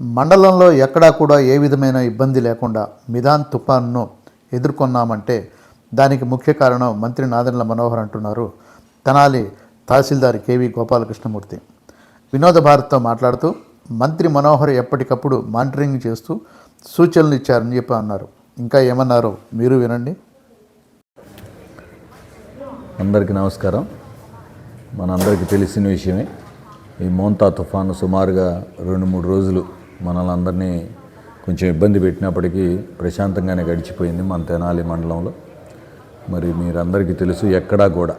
మండలంలో ఎక్కడా కూడా ఏ విధమైన ఇబ్బంది లేకుండా మిదాన్ తుఫాన్ను ఎదుర్కొన్నామంటే దానికి ముఖ్య కారణం మంత్రి నాదెండ్ల మనోహర్ అంటున్నారు. తెనాలి తహసీల్దార్ కేవి గోపాలకృష్ణమూర్తి. వినోద భారత్తో మాట్లాడుతూ మంత్రి మనోహర్ ఎప్పటికప్పుడు మానిటరింగ్ చేస్తూ సూచనలు ఇచ్చారని చెప్పి అన్నారు. ఇంకా ఏమన్నారో మీరు వినండి. అందరికీ నమస్కారం. మనందరికీ తెలిసిన విషయమే ఈ మోంతా తుఫాను సుమారుగా రెండు మూడు రోజులు మనల్ని అందరినీ కొంచెం ఇబ్బంది పెట్టినప్పటికీ ప్రశాంతంగానే గడిచిపోయింది మన తెనాలి మండలంలో. మరి మీరందరికీ తెలుసు ఎక్కడా కూడా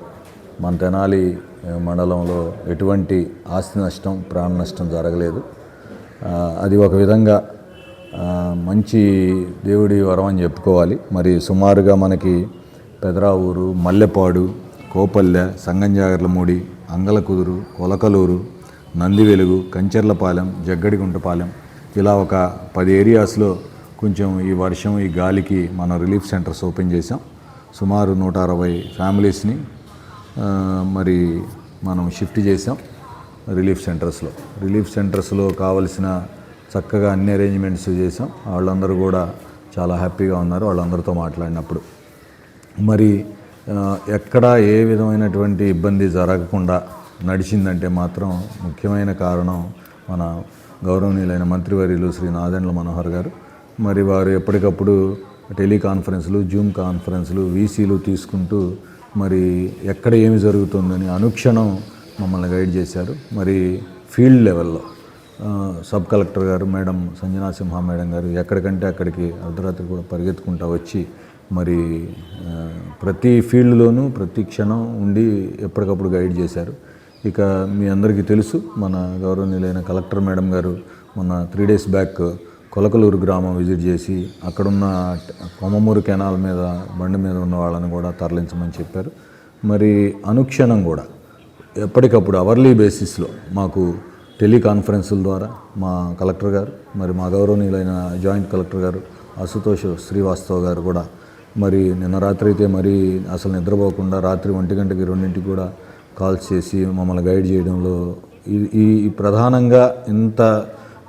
మన తెనాలి మండలంలో ఎటువంటి ఆస్తి నష్టం ప్రాణ నష్టం జరగలేదు. అది ఒక విధంగా మంచి దేవుడి వరం అని చెప్పుకోవాలి. మరి సుమారుగా మనకి పెదరావూరు మల్లెపాడు కోపల్లె సంగంజాగర్లమూడి అంగలకుదురు కొలకలూరు నందివెలుగు కంచెర్లపాలెం జగ్గడిగుంటపాలెం ఇలా ఒక పది ఏరియాస్లో కొంచెం ఈ వర్షం ఈ గాలికి మనం రిలీఫ్ సెంటర్స్ ఓపెన్ చేసాం సుమారు నూట అరవై ఫ్యామిలీస్ని మరి మనం షిఫ్ట్ చేసాం రిలీఫ్ సెంటర్స్లో రిలీఫ్ సెంటర్స్లో కావలసిన చక్కగా అన్ని అరేంజ్మెంట్స్ చేసాం వాళ్ళందరూ కూడా చాలా హ్యాపీగా ఉన్నారు వాళ్ళందరితో మాట్లాడినప్పుడు. మరి ఎక్కడ ఏ విధమైనటువంటి ఇబ్బంది జరగకుండా నడిచిందంటే మాత్రం ముఖ్యమైన కారణం మన గౌరవనీయులైన మంత్రివర్యులు శ్రీ నాదెండ్ల మనోహర్ గారు మరి వారు ఎప్పటికప్పుడు టెలికాన్ఫరెన్స్లు జూమ్ కాన్ఫరెన్స్లు వీసీలు తీసుకుంటూ మరి ఎక్కడ ఏమి జరుగుతుందని అనుక్షణం మమ్మల్ని గైడ్ చేశారు. మరి ఫీల్డ్ లెవెల్లో సబ్ కలెక్టర్ గారు మేడం సంజనా సింహ మేడం గారు ఎక్కడికంటే అక్కడికి అర్ధరాత్రి కూడా పరిగెత్తుకుంటా వచ్చి మరి ప్రతి ఫీల్డ్లోనూ ప్రతి క్షణం ఉండి ఎప్పటికప్పుడు గైడ్ చేశారు. ఇక మీ అందరికీ తెలుసు మన గౌరవనీయులైన కలెక్టర్ మేడం గారు మొన్న త్రీ డేస్ బ్యాక్ కొలకలూరు గ్రామం విజిట్ చేసి అక్కడున్న కొమ్మమూరు కెనాల్ మీద బండి మీద ఉన్న వాళ్ళని కూడా తరలించమని చెప్పారు. మరి అనుక్షణం కూడా ఎప్పటికప్పుడు అవర్లీ బేసిస్లో మాకు టెలికాన్ఫరెన్సుల ద్వారా మా కలెక్టర్ గారు మరి మా గౌరవనీయులైన జాయింట్ కలెక్టర్ గారు అశుతోష్ శ్రీవాస్తవ్ గారు కూడా మరి నిన్న రాత్రి అయితే మరి అసలు నిద్రపోకుండా రాత్రి ఒంటి గంటకి రెండింటికి కూడా కాల్స్ చేసి మమ్మల్ని గైడ్ చేయడంలో ఈ- ఈ ప్రధానంగా ఇంత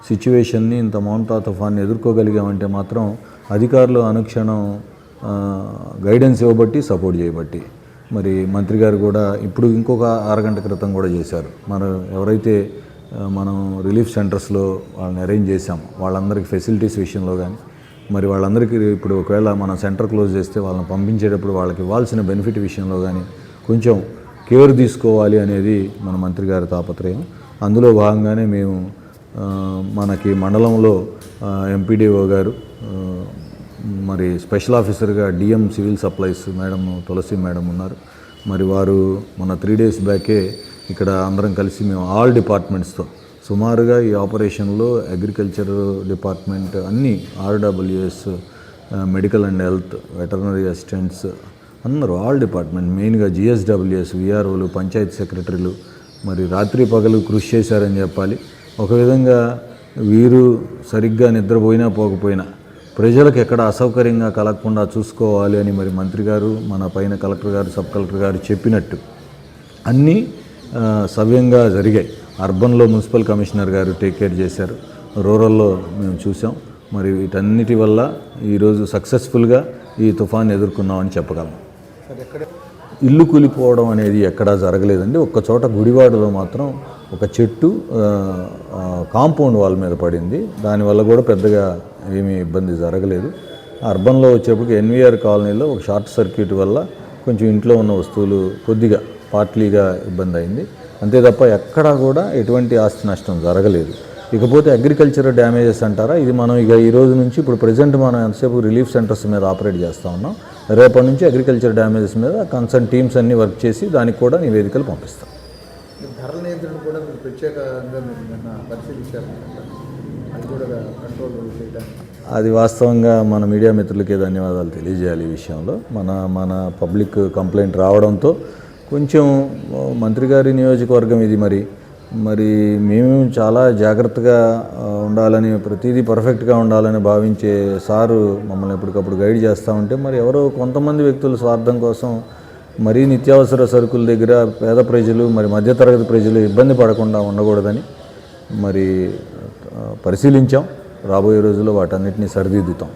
సిచ్యువేషన్ని ఇంత మౌంటా తుఫాన్ని ఎదుర్కోగలిగామంటే మాత్రం అధికారులు అనుక్షణం గైడెన్స్ ఇవ్వబట్టి సపోర్ట్ చేయబట్టి. మరి మంత్రి గారు కూడా ఇప్పుడు ఇంకొక అరగంట క్రితం కూడా చేశారు. మనం ఎవరైతే మనం రిలీఫ్ సెంటర్స్లో వాళ్ళని అరేంజ్ చేశాం వాళ్ళందరికీ ఫెసిలిటీస్ విషయంలో కానీ మరి వాళ్ళందరికీ ఇప్పుడు ఒకవేళ మనం సెంటర్ క్లోజ్ చేస్తే వాళ్ళని పంపించేటప్పుడు వాళ్ళకి ఇవ్వాల్సిన బెనిఫిట్ విషయంలో కానీ కొంచెం కేర్ తీసుకోవాలి అనేది మన మంత్రి గారి తాపత్రయం. అందులో భాగంగానే మేము మనకి మండలంలో ఎంపీడీఓ గారు మరి స్పెషల్ ఆఫీసర్గా DM civil supplies madam Tulasi madam ఉన్నారు. మరి వారు మన త్రీ డేస్ బ్యాకే ఇక్కడ అందరం కలిసి మేము ఆల్ డిపార్ట్మెంట్స్తో సుమారుగా ఈ ఆపరేషన్లో అగ్రికల్చర్ డిపార్ట్మెంట్ అన్ని RWS medical and health veterinary assistants అందరూ ఆల్ డిపార్ట్మెంట్ మెయిన్గా జిఎస్డబ్ల్యూఎస్ విఆర్ఓలు పంచాయతీ సెక్రటరీలు మరి రాత్రి పగలు కృషి చేశారని చెప్పాలి. ఒక విధంగా వీరు సరిగ్గా నిద్రపోయినా పోకపోయినా ప్రజలకు ఎక్కడ అసౌకర్యంగా కలగకుండా చూసుకోవాలి అని మరి మంత్రి గారు మన పైన కలెక్టర్ గారు సబ్ కలెక్టర్ గారు చెప్పినట్టు అన్నీ సవ్యంగా జరిగాయి. అర్బన్లో మున్సిపల్ కమిషనర్ గారు టేక్ కేర్ చేశారు. రూరల్లో మేము చూసాం మరి వీటన్నిటి వల్ల ఈరోజు సక్సెస్ఫుల్గా ఈ తుఫాన్ ఎదుర్కొన్నామని చెప్పగలం. ఇల్లు కూలిపోవడం అనేది ఎక్కడా జరగలేదండి. ఒక్క చోట గుడివాడలో మాత్రం ఒక చెట్టు కాంపౌండ్ వాల్ మీద పడింది. దానివల్ల కూడా పెద్దగా ఏమీ ఇబ్బంది జరగలేదు. అర్బన్లో వచ్చేప్పటికి ఎన్వీఆర్ కాలనీలో ఒక షార్ట్ సర్క్యూట్ వల్ల కొంచెం ఇంట్లో ఉన్న వస్తువులు కొద్దిగా పార్ట్లీగా ఇబ్బంది అయింది అంతే తప్ప ఎక్కడా కూడా ఎటువంటి ఆస్తి నష్టం జరగలేదు. ఇకపోతే అగ్రికల్చర్ డ్యామేజెస్ అంటారా? ఇది మనం ఇక ఈ రోజు నుంచి ఇప్పుడు ప్రజెంట్ మనం ఎంతసేపు రిలీఫ్ సెంటర్స్ మీద ఆపరేట్ చేస్తూ ఉన్నాం. రేపటి నుంచి అగ్రికల్చర్ డ్యామేజెస్ మీద కన్సర్న్ టీమ్స్ అన్ని వర్క్ చేసి దానికి కూడా నివేదికలు పంపిస్తాం. ధరల నియంత్రణ కూడా మీరు ప్రత్యేకంగా పరిశీలించారు. అది వాస్తవంగా మన మీడియా మిత్రులకే ధన్యవాదాలు తెలియజేయాలి ఈ విషయంలో. మన మన పబ్లిక్ కంప్లైంట్ రావడంతో కొంచెం మంత్రి గారి నియోజకవర్గం ఇది మరి మరి మేము చాలా జాగ్రత్తగా ఉండాలని ప్రతిదీ పర్ఫెక్ట్గా ఉండాలని భావించే సారు మమ్మల్ని ఎప్పటికప్పుడు గైడ్ చేస్తూ ఉంటే మరి ఎవరో కొంతమంది వ్యక్తుల స్వార్థం కోసం మరీ నిత్యావసర సరుకుల దగ్గర పేద ప్రజలు మరి మధ్యతరగతి ప్రజలు ఇబ్బంది పడకుండా ఉండకూడదని మరి పరిశీలించాం. రాబోయే రోజుల్లో వాటన్నిటిని సరిదిద్దుతాం.